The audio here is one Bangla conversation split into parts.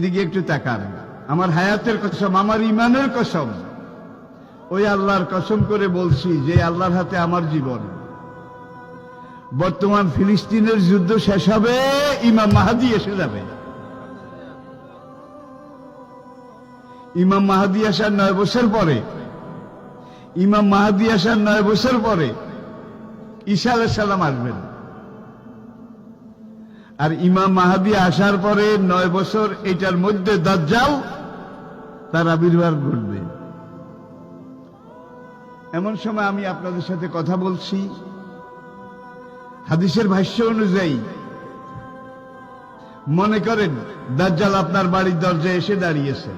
দিকে একটু তাকান। আমার হায়াতের কসম, আমার ইমানের কসম। ওই আল্লাহর কসম করে বলছি যে আল্লাহর হাতে আমার জীবন। বর্তমান ফিলিস্তিনের যুদ্ধ শেষ হবে, ইমাম মাহাদি এসে যাবে। ইমাম মাহাদি আসার নয় বছর পরে। ইমাম মাহাদি আসার নয় বছর পরে ঈসা আলাইহিস সালাম আসবেন। আর ইমাম মাহাদি আসার পরে নয় বছর এটার মধ্যে দাজ্জাল তার আবির্ভাব ঘটবে। এমন সময় আমি আপনাদের সাথে কথা বলছি। হাদিসের ভাষ্য অনুযায়ী মনে করেন দাজ্জাল আপনার বাড়ির দরজায় এসে দাঁড়িয়েছে।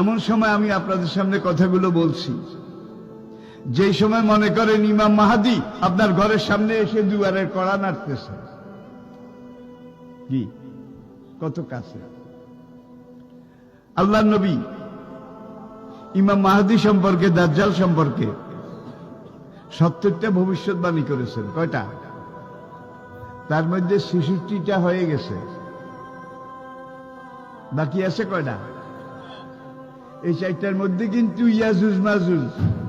এমন সময় আমি আপনাদের সামনে কথাগুলো বলছি। যেই সময় মনে করেন ইমাম মাহাদি আপনার ঘরের সামনে এসে দুয়ারের কড়া নাড়তেছে। কি? কত কাছে? আল্লাহ নবী ইমাম মাহাদি সম্পর্কে, দাজ্জাল সম্পর্কে সত্তরটা ভবিষ্যৎবাণী করেছেন। কয়টা? তার মধ্যে ছেষট্টিটা হয়ে গেছে। বাকি আছে কয়টা? এই চারটার মধ্যে কিন্তু ইয়াজুজ মাজুজ।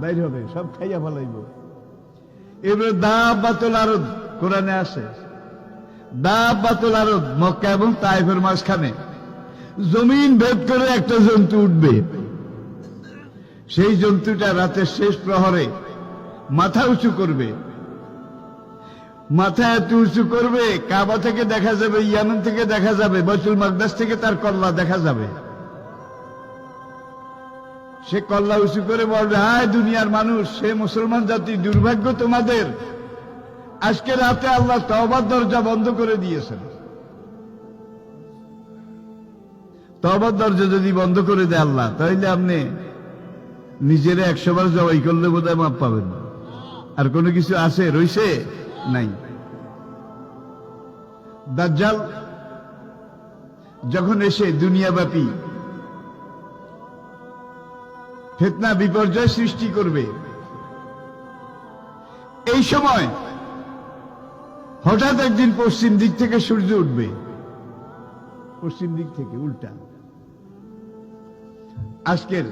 বাইর হবে, সব খাইয়া ফেলাইব। এবারে দাব বাতুল আরদ কোরআনে আছে। দাব বাতুল আরদ মক্কা এবং তাইফের মাঝখানে। জমিন ভেদ করে একটা জন্তু উঠবে। সেই জন্তুটা রাতের শেষ প্রহরে মাথা উঁচু করবে। মাথা এত উঁচু করবে, কাবা থেকে দেখা যাবে, ইয়ামেন থেকে দেখা যাবে বৈতুল মাকদাস থেকে তার কল্লা দেখা যাবে। সে কল্লা উঁচু করে বলবে হায় দুনিয়ার মানুষ, সে মুসলমান জাতি, দুর্ভাগ্য তোমাদের। আজকে রাতে আল্লাহ তবার দরজা বন্ধ করে দিয়েছেন। তবার দরজা যদি বন্ধ করে দেয় আল্লাহ তাহলে আপনি নিজের একশো বার জবাই করলে বোধ হয় মাপ পাবেন আর কোনো কিছু আছে, রইছে? নাই। দাজ্জাল যখন এসে দুনিয়াব্যাপী ফেতনা বিপর্যয় সৃষ্টি করবে। এই সময় হঠাৎ একদিন পশ্চিম দিক থেকে সূর্য উঠবে। পশ্চিম দিক থেকে উল্টা। আজকের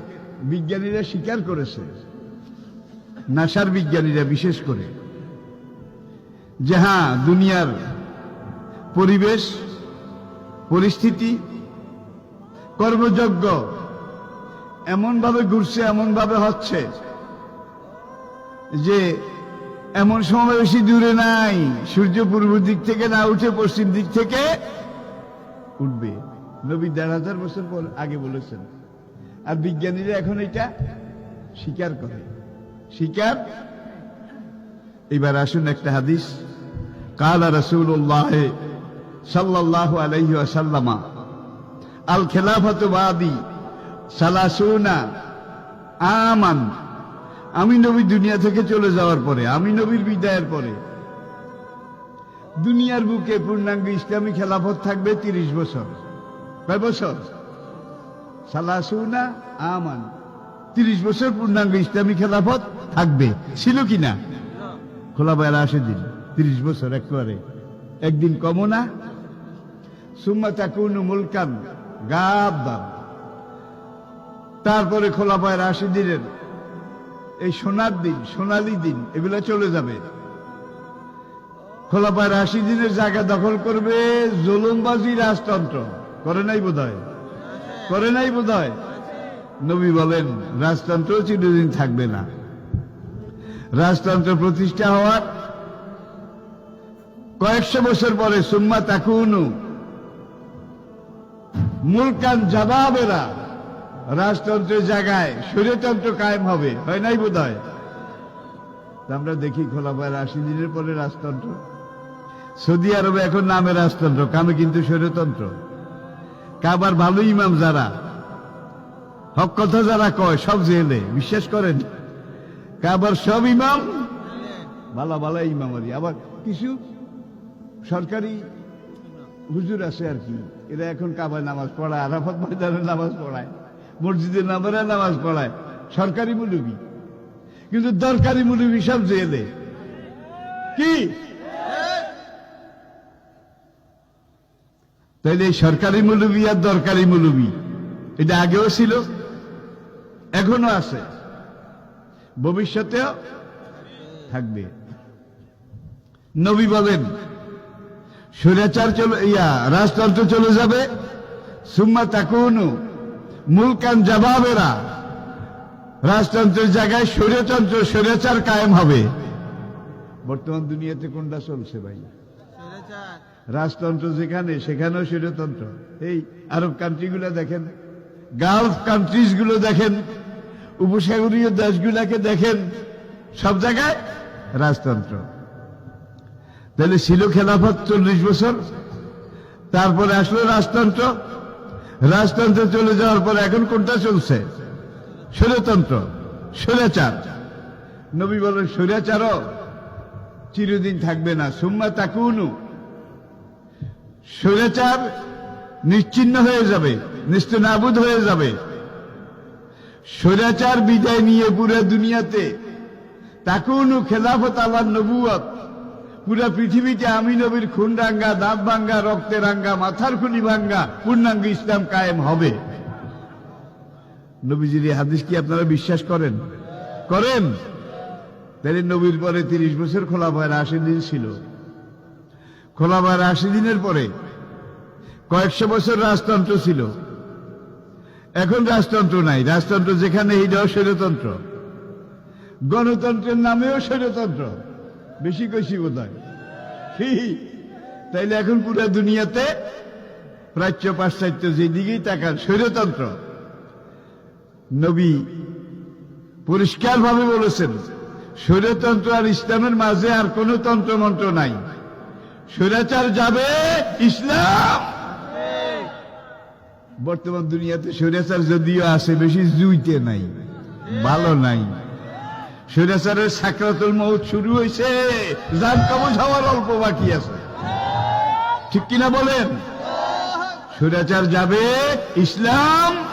বিজ্ঞানীরা স্বীকার করেছে, নাসার বিজ্ঞানীরা বিশেষ করে, যে হ্যাঁ দুনিয়ার পরিবেশ, পরিস্থিতি, কর্মযজ্ঞ এমন ভাবে ঘুরছে এমন ভাবে হচ্ছে যে এমন সময় বেশি দূরে নাই। সূর্য পূর্ব দিক থেকে না উঠে পশ্চিম দিক থেকে উঠবে। নবী দেড় হাজার বছর পর আগে বলেছেন, আর বিজ্ঞানীরা এখন এটা স্বীকার করে। স্বীকার? এবার আসুন একটা হাদিস। কালা রসুল্লাহ সাল্লাহ আলহি আসাল্লামা আল খেলাফত বাদি সালাসুনা আমান। আমি নবী দুনিয়া থেকে চলে যাওয়ার পরে, আমি নবীর বিদায়ের পরে, দুনিয়ার বুকে পূর্ণাঙ্গ ইসলামী খেলাফত থাকবে তিরিশ বছর। কয় বছর? সালাসুনা আমান। তিরিশ বছর পূর্ণাঙ্গ ইসলামী খেলাফত থাকবে। ছিল কিনা খোলা বেলা আসে দিন তিরিশ বছর একেবারে। একদিন কমো না। সুম্মা তাকুনু মুলকান গাব তারপরে খোলা পায়ের আশি দিনের এই সোনার দিন, সোনালি দিন, এগুলো চলে যাবে। খোলা পায়ের আশি দিনের জায়গা দখল করবে জুলুমবাজি রাজতন্ত্র। করে নাই বোধ করে নাই বোধ নবী বলেন, রাজতন্ত্র চিরদিন থাকবে না। রাজতন্ত্র প্রতিষ্ঠা হওয়ার কয়েকশো বছর পরে, সুম্মা তাকুনু মুলকান জবাবেরা রাজতন্ত্রের জায়গায় শরীরতন্ত্র কায়েম হবে, হয় নাই বোধ হয় আমরা দেখি খোলা পায়ের আশি দিনের পরে রাজতন্ত্র। সৌদি আরবে এখন নামে রাজতন্ত্র, কামে কিন্তু শরীরতন্ত্র কাবার ভালো ইমাম যারা, হক কথা যারা কয়, সব জেলে, বিশ্বাস করেন? কাবার সব ইমাম ভালো ভালো ইমামারি। আবার কিছু সরকারি হুজুর আছে আর কি, এরা এখন কাবার নামাজ পড়ায়, আরাফাত ময়দানে নামাজ পড়ায়। মসজিদের নামারে নামাজ পড়ায়। সরকারি মুলুবি। কিন্তু দরকারি মুলুবি সব জেলে। কি? তাইলে সরকারি মুলুবি আর দরকারি মুলুবি, এটা আগেও ছিল এখনও আছে। ভবিষ্যতেও থাকবে। নবী বলেন, স্বৈরাচার চলে, ইয়া, রাজতন্ত্র চলে যাবে, সুম্মা তাকুনু মুলকান জবাবেরা। রাজতন্ত্রের জায়গায় স্বৈরতন্ত্র স্বৈরাচার কায়েম হবে। বর্তমান দুনিয়াতে কোনটা চলছে ভাই? রাজতন্ত্র যেখানে, সেখানেও স্বৈরতন্ত্র এই আরব কান্ট্রিগুলো দেখেন গালফ কান্ট্রিজগুলো দেখেন, উপসাগরীয় দেশগুলাকে দেখেন, সব জায়গায় রাজতন্ত্র। তাহলে ছিল খেলাফত চল্লিশ বছর, তারপরে আসলো রাজতন্ত্র। রাজতন্ত্র চলে যাওয়ার পর এখন কোনটা চলছে? স্বৈরতন্ত্র, স্বৈরাচার। নবী বলেন, স্বৈরাচারও চিরদিন থাকবে না। সুম্মা তাকুনু। স্বৈরাচার নিশ্চিন্ন হয়ে যাবে, নিস্তুনাবুদ হয়ে যাবে। স্বৈরাচার বিদায় নিয়ে পুরো দুনিয়াতে তাকুনু খেলাফত আল্লাহ নবুয়ত পুরা পৃথিবীতে আমি নবীর খুন রাঙ্গা দাঁত ভাঙ্গা রক্তে রাঙ্গা, মাথার খুনি ভাঙ্গা, পূর্ণাঙ্গ ইসলাম কায়েম হবে। নবীজির হাদিস কি আপনারা বিশ্বাস করেন? করেন। তাহলে নবীর পরে তিরিশ বছর খোলা ভয়ের আশি দিন ছিল। খোলা ভয়ের আশি দিনের পরে কয়েকশো বছর রাজতন্ত্র ছিল। এখন রাজতন্ত্র নাই। রাজতন্ত্র যেখানে এইটাও স্বৈরতন্ত্র। গণতন্ত্রের নামেও স্বৈরতন্ত্র। বেশি কইছি বোধ হয় তাইলে এখন পুরো দুনিয়াতে প্রাচ্য পাশ্চাত্য যেদিকেই তাকান, স্বৈরতন্ত্র। নবী পরিষ্কার ভাবে বলেছেন, স্বৈরতন্ত্র আর ইসলামের মাঝে আর কোন তন্ত্র মন্ত্র নাই। স্বৈরাচার যাবে ইসলাম। বর্তমান দুনিয়াতে স্বৈরাচার যদিও আছে, বেশি জুইতে নাই, ভালো নাই। স্বৈরাচারের সাকরাতুল মৌত শুরু হয়েছে। যার কবজ হওয়ার অল্প বাকি আছে। ঠিক কিনা বলেন? স্বৈরাচার যাবে? ইসলাম?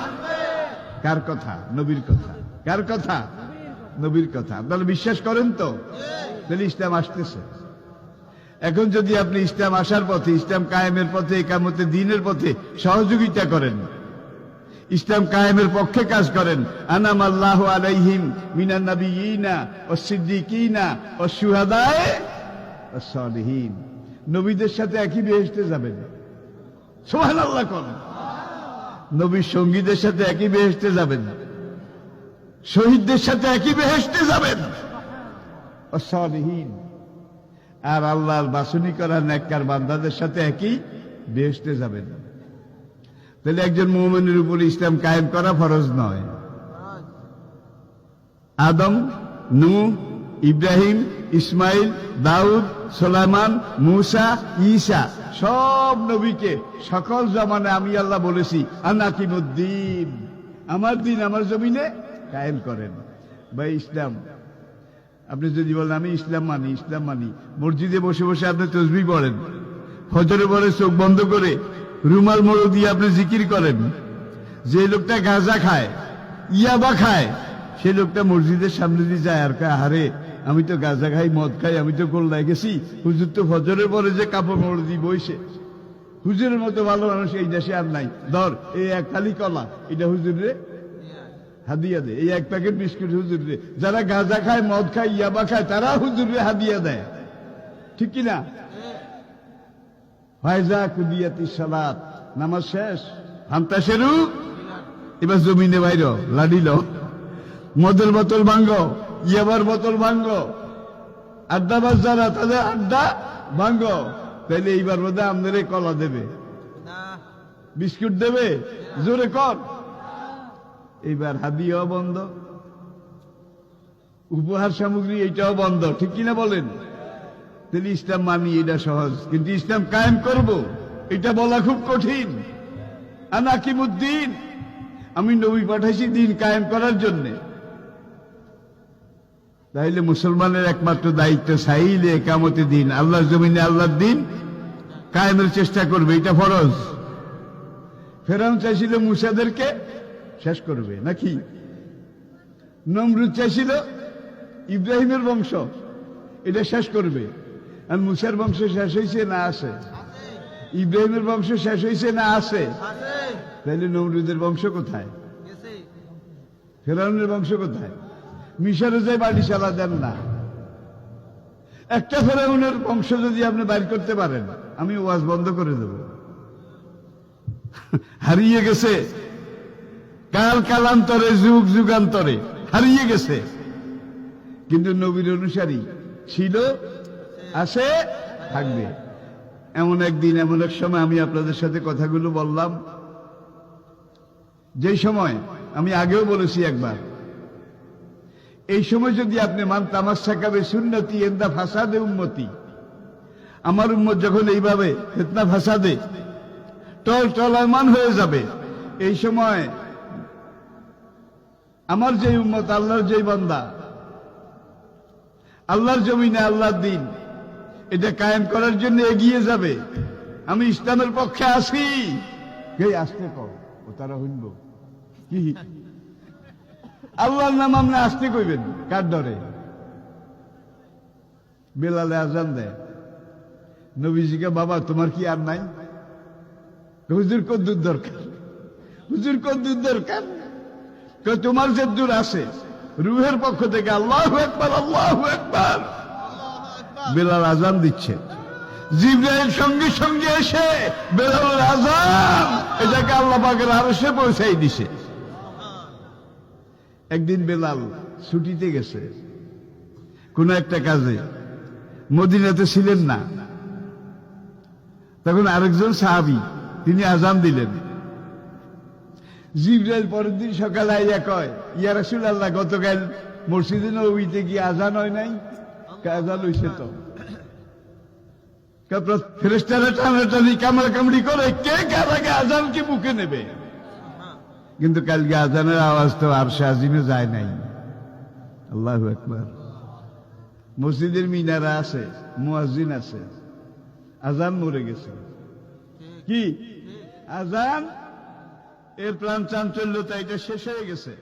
কার কথা? নবীর কথা। কার কথা? নবীর কথা। আপনারা বিশ্বাস করেন তো? তাহলে ইসলাম আসতেছে। এখন যদি আপনি ইসলাম আসার পথে, ইসলাম কায়েমের পথে, একামতে, দিনের পথে সহযোগিতা করেন ইসলাম কায়েমের পক্ষে কাজ করেন। আনাম আল্লাহ আলাইহিম মিনান নবিয়িনা ও সিদ্দিকিনা ও সুহাদায়ে ও সলিহিন। নবীদের সাথে একই বেহেশতে যাবেন। সোহান আল্লাহ করেন নবীর সঙ্গীদের সাথে একই বেহেশতে যাবেন। শহীদদের সাথে একই বেহেশতে যাবেন। ও সলিহীন। আর আল্লাহর বাসনি করা নেককার বান্দাদের সাথে একই বেহেশতে যাবেন। তাহলে একজন মোহামেনের উপর ইসলাম কায়েম করা ফরজ নয়। আদম নু ইব্রাহিম, ইসমাইল, দাউদ, সোলাইমান, মুসা, ঈসা, সব নবীকে সকল জমানে আমি আল্লাহ বলেছি, আনাকিমুদ্দিন। আমার দিন আমার জমিনে কায়েম করেন। বা ইসলাম। আপনি যদি বলেন, আমি ইসলাম মানি ইসলাম মানি, মসজিদে বসে বসে আপনি তসবি পড়েন, ফজরে পরে চোখ বন্ধ করে রুমাল মোড়ো দিয়ে আপনি জিকির করেন। যে লোকটা গাঁজা খায়, ইয়াবা খায়, সে লোকটা মসজিদের সামনে দিয়ে যায়, আর কয় হারে আমি তো গাঁজা খাই, মদ খাই, আমি তো গোল্লায় গেছি। হুজুর তো ফজরের পরে যে কাপড় মোড় দিয়ে বইছে। হুজুরের মতো ভালো মানুষ এই দেশে আর নাই। ধর, এই এক খালি কলা, এটা হুজুরে হাদিয়া দে। এই এক প্যাকেট বিস্কুট হুজুর রে। যারা গাঁজা খায়, মদ খায়, ইয়াবা খায়, তারা হুজুরে হাদিয়া দেয়। ঠিক কিনা? ফায়জা সালাত। নামাজ শেষ। হান্তা শেরু এবার জমিনে বাইর, লাডিল। মদের বোতল ভাঙ্গ, ইয়াবার বোতল ভাঙ্গ। আড্ডাবাজ যারা, তাদের আড্ডা ভাঙ্গ। তাইলে এইবার বোধহয় আমাদের কলা দেবে। বিস্কুট দেবে? জোরে কর। এইবার হাদিও বন্ধ। উপহার সামগ্রী এইটাও বন্ধ। ঠিক কিনা বলেন? তাহলে ইসলাম মানি এটা সহজ, কিন্তু ইসলাম কায়েম করব, এটা বলা খুব কঠিন। আনাকিমুদ্দিন, আমি নবী পাঠাইছি দিন কায়েম করার জন্য। তাইলে মুসলমানের একমাত্র দায়িত্ব সাইলে কামতে দিন, আল্লাহর জমিনে আল্লাহর দিন কায়েমের চেষ্টা করবে, এটা ফরজ। ফেরাউন চাইছিল মুসাদেরকে শেষ করবে, নাকি? নমরুদ চাইছিল ইব্রাহিমের বংশ, এটা শেষ করবে। মুসার বংশ শেষ হয়েছে না আছে? ইব্রাহিমের বংশ শেষ হয়েছে না আছে? তাহলে নমরুদের বংশ কোথায়? গেছে। ফেরাউনের বংশ কোথায়? মিশরে যে বাড়ি চালা দেন না। একটা ফেরাউনের বংশ যদি আপনি বাইর করতে পারেন আমি ওয়াজ বন্ধ করে দেব। হারিয়ে গেছে। কাল কালান্তরে যুগ যুগান্তরে হারিয়ে গেছে। কিন্তু নবীর অনুসারী ছিল আছে থাকবে। এমন একদিন, এমন এক সময় আমি আপনাদের সাথে কথাগুলো বললাম। যেই সময়, আমি আগেও বলেছি একবার। এই সময় যদি আপনি মান তামাশাকাবে সুন্নতি এন্দা ফাসাদে উন্মতি আমার উম্মত যখন এইভাবে ফেতনা ফাসাদে টল টলায়মান হয়ে যাবে, এই সময় আমার যে উম্মত, আল্লাহর যেই বান্দা, আল্লাহর জমিনে আল্লাহর দিন এটা কায়েম করার জন্য এগিয়ে যাবে। আমি ইসলামের পক্ষে আসি কে আসতে ও তারা হইব কি? আল্লাহর নাম আপনি আসতে কইবেন? কার ডরে বেলালে আজান দেয়। নবীজিকে, বাবা, তোমার কি আর নাই? হুজুর কদ্দুর দরকার? হুজুর কদ্দুর দরকার? তোমার যে দূর আছে, রুহের পক্ষ থেকে আল্লাহ একবার আল্লাহ একবার বেলাল আজান দিচ্ছে। জিব্রাইল সঙ্গে সঙ্গে এসে বেলালের আজান, এটাকে আল্লাহ পাকের আরশে পৌঁছাই দিছে। একদিন বেলাল ছুটিতে গেছে, কোন একটা কাজে। মদিনাতে ছিলেন না। তখন আরেকজন সাহাবি, তিনি আজান দিলেন। জিব্রাইল পরের দিন সকালে আইয়া কয়, ইয়া রাসূল আল্লাহ গতকাল মসজিদে নবীতে কি আজান হয় নাই? কয়, আজান হইছে তো কামড়া করে কে নেবে? কিন্তু কালকে আজানের আওয়াজ তো আর যায় নাই। আল্লাহ একবার মসজিদের মিনারা আছে মুয়াজ্জিন আছে। আজান মরে গেছে। কি? আজান? এর প্রাণ চাঞ্চল্যতা এটা শেষ হয়ে গেছে।